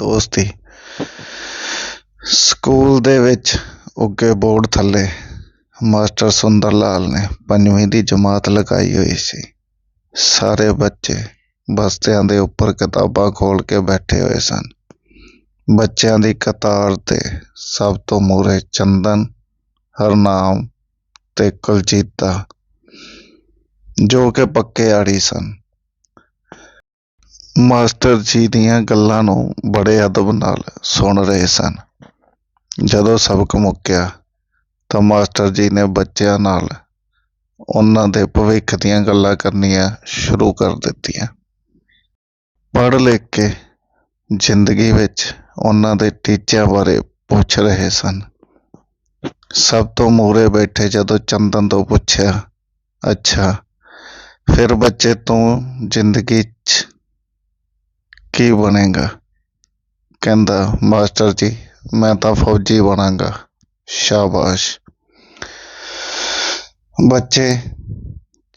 ਦੋਸਤੀ ਸਕੂਲ ਦੇ ਵਿੱਚ ਉੱਗੇ ਬੋਰਡ ਥੱਲੇ ਮਾਸਟਰ ਸੁੰਦਰ ਲਾਲ ਨੇ ਪੰਜਵੀਂ ਦੀ ਜਮਾਤ ਲਗਾਈ ਹੋਈ ਸੀ। ਸਾਰੇ ਬੱਚੇ ਬਸਤਿਆਂ ਦੇ ਉੱਪਰ ਕਿਤਾਬਾਂ ਖੋਲ ਕੇ ਬੈਠੇ ਹੋਏ ਸਨ। ਬੱਚਿਆਂ ਦੀ ਕਤਾਰ ਤੇ ਸਭ ਤੋਂ ਮੂਹਰੇ ਚੰਦਨ, ਹਰਨਾਮ ਤੇ ਕੁਲਜੀਤਾ ਜੋ ਕਿ ਪੱਕੇ ਆੜੀ ਸਨ। ਮਾਸਟਰ ਜੀ ਦੀਆਂ ਗੱਲਾਂ ਨੂੰ ਬੜੇ ਅਦਬ ਨਾਲ ਸੁਣ ਰਹੇ ਸਨ। ਜਦੋਂ ਸਬਕ ਮੁੱਕਿਆ ਤਾਂ ਮਾਸਟਰ ਜੀ ਨੇ ਬੱਚਿਆਂ ਨਾਲ ਉਹਨਾਂ ਦੇ ਭਵਿੱਖ ਦੀਆਂ ਗੱਲਾਂ ਕਰਨੀਆਂ ਸ਼ੁਰੂ ਕਰ ਦਿੱਤੀਆਂ। ਪੜ੍ਹ ਲਿਖ ਕੇ ਜ਼ਿੰਦਗੀ ਵਿੱਚ ਉਹਨਾਂ ਦੇ ਟੀਚਿਆਂ ਬਾਰੇ ਪੁੱਛ ਰਹੇ ਸਨ। ਸਭ ਤੋਂ ਮੂਹਰੇ ਬੈਠੇ ਜਦੋਂ ਚੰਦਨ ਤੋਂ ਪੁੱਛਿਆ, ਅੱਛਾ, ਫਿਰ ਬੱਚੇ ਤੂੰ ਜ਼ਿੰਦਗੀ 'ਚ ਕੀ ਬਣੇਗਾ? ਕਹਿੰਦਾ, ਮਾਸਟਰ ਜੀ, ਮੈਂ ਤਾਂ ਫੌਜੀ ਬਣਾਂਗਾ। ਸ਼ਾਬਾਸ਼। ਬੱਚੇ,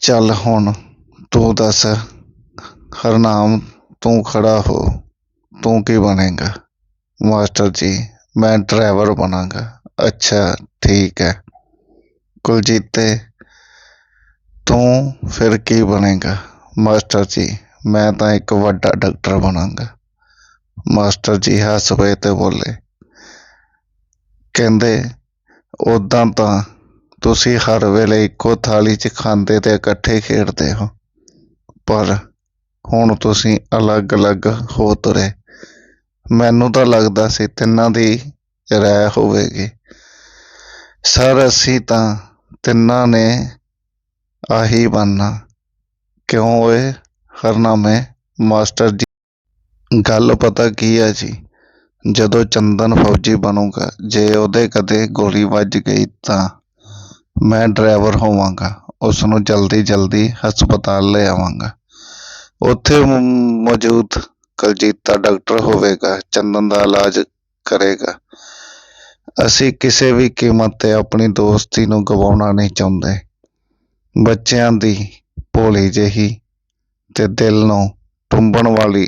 ਚੱਲ ਹੁਣ, ਤੂੰ ਦੱਸ, ਹਰਨਾਮ, ਤੂੰ ਖੜਾ ਹੋ। ਤੂੰ ਕੀ ਬਣੇਗਾ? ਮਾਸਟਰ ਜੀ, ਮੈਂ ਡਰਾਈਵਰ ਬਣਾਂਗਾ। ਅੱਛਾ, ਠੀਕ ਹੈ। ਕੁਲਜੀਤੇ, ਤੂੰ ਫਿਰ ਕੀ ਬਣੇਗਾ? ਮਾਸਟਰ ਜੀ ਮੈਂ ਤਾਂ ਇੱਕ ਵੱਡਾ ਡਾਕਟਰ ਬਣਾਂਗਾ। ਮਾਸਟਰ ਜੀ ਹੱਸ ਪਏ ਤੇ ਬੋਲੇ, ਕਹਿੰਦੇ ਉਦਾਂ ਤਾਂ ਤੁਸੀਂ ਹਰ ਵੇਲੇ ਇੱਕੋ ਥਾਲੀ 'ਚ ਖਾਂਦੇ ਤੇ ਇਕੱਠੇ ਖੇਡਦੇ ਹੋ, ਪਰ ਹੁਣ ਤੁਸੀਂ ਅਲੱਗ-ਅਲੱਗ ਹੋ ਤੁਰੇ। ਮੈਨੂੰ ਤਾਂ ਲੱਗਦਾ ਸੀ ਤਿੰਨਾਂ ਦੀ ਰਾਇ ਹੋਵੇਗੀ। ਸਰ, ਅਸੀਂ ਤਾਂ ਤਿੰਨਾਂ ਨੇ ਆਹੀ ਬਣਨਾ। ਕਿਉਂ ਓਏ? ਕਰਨਾ ਮੈਂ, ਮਾਸਟਰ ਜੀ। ਗੱਲ ਪਤਾ ਕੀ ਹੈ ਜੀ? ਜਦੋਂ ਚੰਦਨ ਫੌਜੀ ਬਣੂਗਾ, ਜੇ ਉਹਦੇ ਕਦੇ ਗੋਲੀ ਵੱਜ ਗਈ ਤਾਂ ਮੈਂ ਡਰਾਈਵਰ ਹੋਵਾਂਗਾ ਉਸ ਨੂੰ ਜਲਦੀ ਜਲਦੀ ਹਸਪਤਾਲ ਲੈ ਆਵਾਂਗਾ। ਉੱਥੇ ਮ- ਮੌਜੂਦ ਕਲਜੀਤਾ ਡਾਕਟਰ ਹੋਵੇਗਾ, ਚੰਦਨ ਦਾ ਇਲਾਜ ਕਰੇਗਾ। ਅਸੀਂ ਕਿਸੇ ਵੀ ਕੀਮਤ ਤੇ ਆਪਣੀ ਦੋਸਤੀ ਨੂੰ ਗਵਾਉਣਾ ਨਹੀਂ ਚਾਹੁੰਦੇ। ਬੱਚਿਆਂ ਦੀ ਭੋਲੀ ਜਿਹੀ ਤੇ ਦਿਲ ਨੂੰ ਟੁੰਬਣ ਵਾਲੀ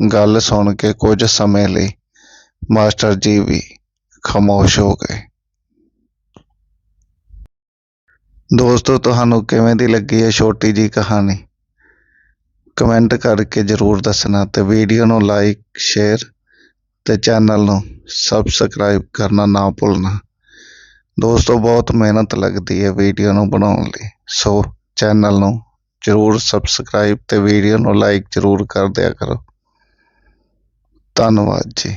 ਗੱਲ ਸੁਣ ਕੇ ਕੁਝ ਸਮੇਂ ਲਈ ਮਾਸਟਰ ਜੀ ਵੀ ਖਾਮੋਸ਼ ਹੋ ਗਏ। ਦੋਸਤੋ, ਤੁਹਾਨੂੰ ਕਿਵੇਂ ਦੀ ਲੱਗੀ ਇਹ ਛੋਟੀ ਜੀ ਕਹਾਣੀ? ਕਮੈਂਟ ਕਰਕੇ ਜਰੂਰ ਦੱਸਣਾ ਤੇ ਵੀਡੀਓ ਨੂੰ ਲਾਈਕ, ਸ਼ੇਅਰ ਤੇ ਚੈਨਲ ਨੂੰ ਸਬਸਕ੍ਰਾਈਬ ਕਰਨਾ ਨਾ ਭੁੱਲਣਾ। ਦੋਸਤੋ, ਬਹੁਤ ਮਿਹਨਤ ਲੱਗਦੀ ਹੈ ਵੀਡੀਓ ਨੂੰ ਬਣਾਉਣ ਲਈ। ਸੋ, ਚੈਨਲ ਨੂੰ ਜ਼ਰੂਰ ਸਬਸਕ੍ਰਾਈਬ ਤੇ ਵੀਡੀਓ ਨੂੰ ਲਾਈਕ ਜ਼ਰੂਰ ਕਰ ਦਿਆ ਕਰੋ। ਧੰਨਵਾਦ ਜੀ।